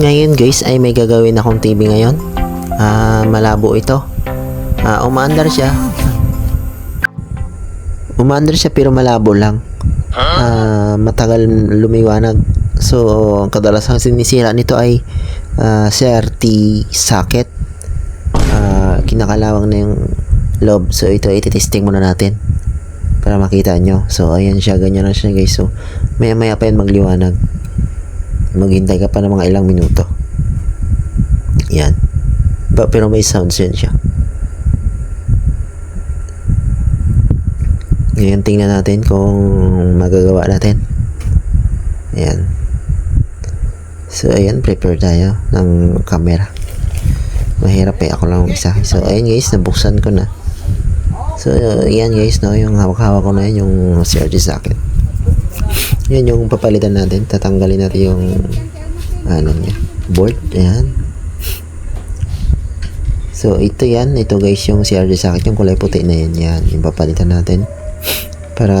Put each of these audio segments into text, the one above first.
Ngayon guys ay may gagawin akong TV ngayon. Ah, malabo ito. Ah, umaandar siya. Umaandar siya pero malabo lang. Ah, matagal lumiwanag. So, ang kadalasan sinisira nito ay ah, CRT socket. Ah, kinakalawang na yung loob. So, ito ititesting muna natin para makita nyo. So, ayan siya. Ganyan na siya guys. So, maya maya pa yan magliwanag maghintay ka pa ng mga ilang minuto. Yan. Ba, pero may sounds yan siya. Ngayon tingnan natin kung magagawa natin. Ayan. So, ayan, prepare tayo ng camera. Mahirap eh, ako lang isa. So, ayan guys, nabuksan ko na. So, ayan guys, no, yung hawak-hawak ko na yun, yung CRT socket. Yan yung papalitan natin. Tatanggalin natin yung ano niya, board. Ayan. So, ito yan. Ito guys, yung CRD akin. Yung kulay puti na yan. Yan. Yung papalitan natin. Para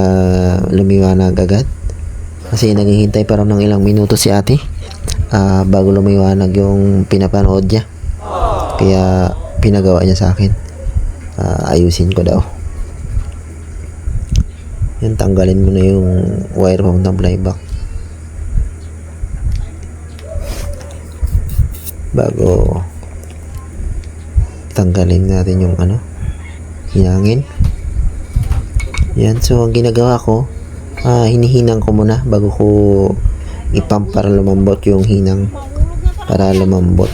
lumiwanag agad. Kasi naghihintay pa raw ng ilang minuto si ate. ah bago lumiwanag yung pinapanood niya. Kaya pinagawa niya sa akin. Ah, ayusin ko daw. Yan, tanggalin mo na yung wire papuntang playback. Bago tanggalin natin yung ano, hinangin. Yan, so ang ginagawa ko, ah, hinihinang ko muna bago ko ipump para lumambot yung hinang. Para lumambot.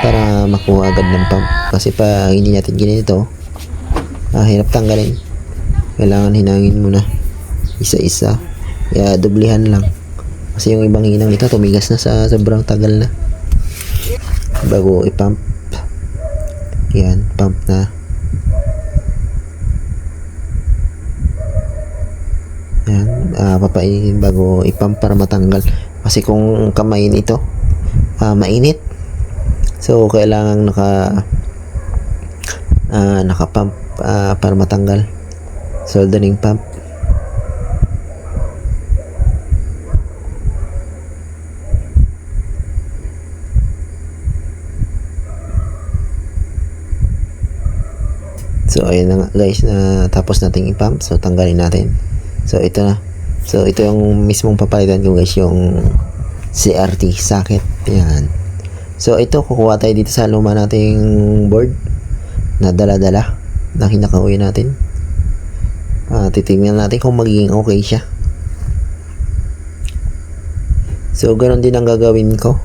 Para makuha agad ng pump. Kasi pa hindi natin ginito, ah, hirap tanggalin kailangan hinangin mo na isa-isa. Kaya dublihan lang. Kasi yung ibang hinang nito tumigas na sa sobrang tagal na. Bago ipump. Yan pump na. Yan ah, papainin bago ipump para matanggal. Kasi kung kamay nito ah, mainit. So kailangan naka ah, naka-pump ah, para matanggal soldering pump So ayun na nga guys na tapos nating i-pump so tanggalin natin. So ito na. So ito yung mismong papalitan ko guys yung CRT socket. Yan. So ito kukuha tayo dito sa luma nating board na dala-dala na kinakauwi natin. Ah, titingnan natin kung magiging okay siya. So, ganun din ang gagawin ko.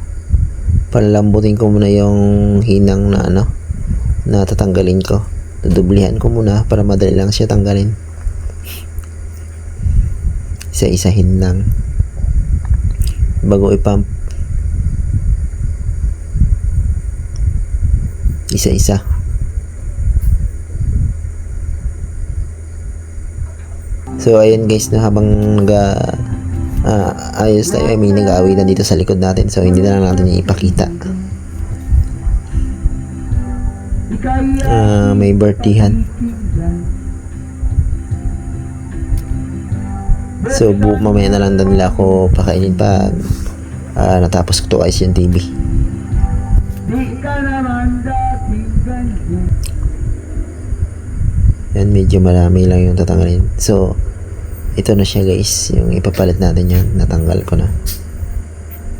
Palalambutin ko muna yung hinang na ano, na tatanggalin ko. Dudublihan ko muna para madali lang siya tanggalin. Isa-isahin lang. Bago ipump. Isa-isa. So ayun guys na habang nag ah, ayos tayo ay may nag-aawitan dito sa likod natin so hindi na lang natin ipakita. Ah, may birthihan. So bu mamaya na lang nila ako pakainin pag ah, natapos ko to guys yung TV. Yan, medyo marami lang yung tatanggalin. So, ito na siya guys. Yung ipapalit natin yan. Natanggal ko na.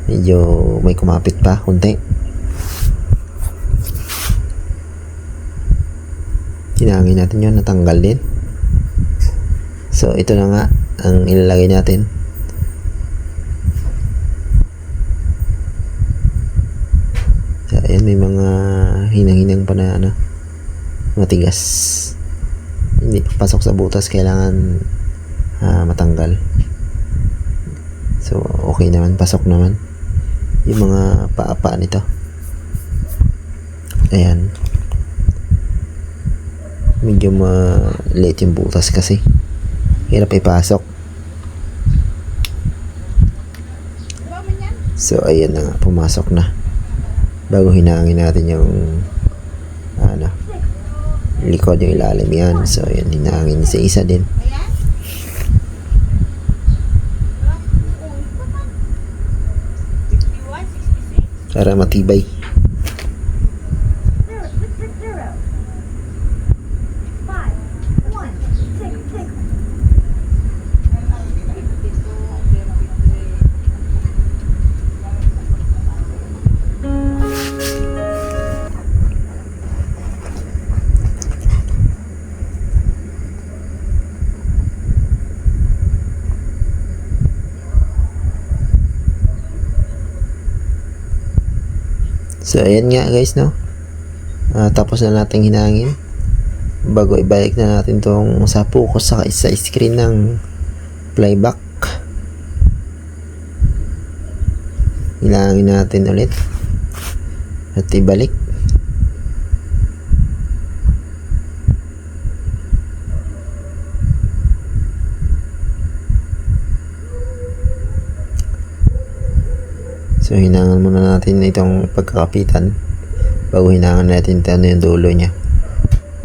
Medyo may kumapit pa. Kunti. Hinangin natin yun. Natanggal din. So, ito na nga ang ilalagay natin. So, ayan, may mga hinang-hinang pa na ano, matigas hindi papasok sa butas kailangan ah, matanggal. So okay naman pasok naman. Yung mga paapa nito. Ayan. Medyo maliit yung butas kasi. Hirap ipasok. So ayan na nga pumasok na. Bago hinangin natin yung ano likod yung ilalim yan. So, yan, hinangin sa isa din. Para matibay. So, ayan nga guys, no? Ah, tapos na nating hinangin. Bago ibalik na natin tong sa focus sa, sa screen ng playback. Hinangin natin ulit. At ibalik. So, hinangan muna natin itong pagkakapitan bago hinangan natin ano yung dulo niya.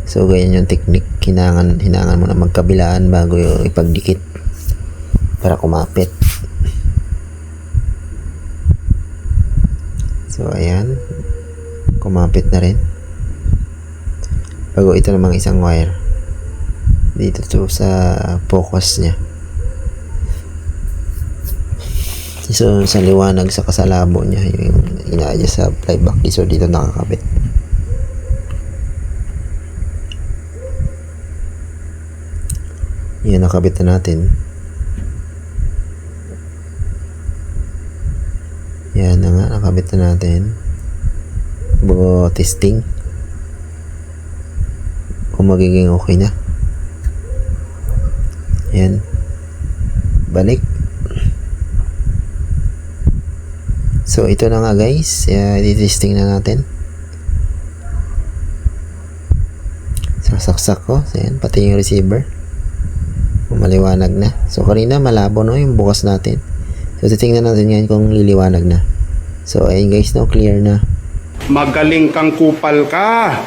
So, ganyan yung technique. Hinangan, hinangan mo na magkabilaan bago yung ipagdikit para kumapit. So, ayan. Kumapit na rin. Bago ito namang isang wire. Dito to sa focus niya. So, sa liwanag sa kasalabo niya, yung ina-adjust sa flyback. So, dito nakakabit. Yan, nakabit na natin. Yan na nga, nakabit na natin. Bago testing. Kung magiging okay na. Yan. Balik. So, ito na nga guys. Uh, testing na natin. Sasaksak ko. So, yan. Pati yung receiver. Maliwanag na. So, kanina malabo no yung bukas natin. So, titingnan natin ngayon kung liliwanag na. So, ayun guys no. Clear na. Magaling kang kupal ka.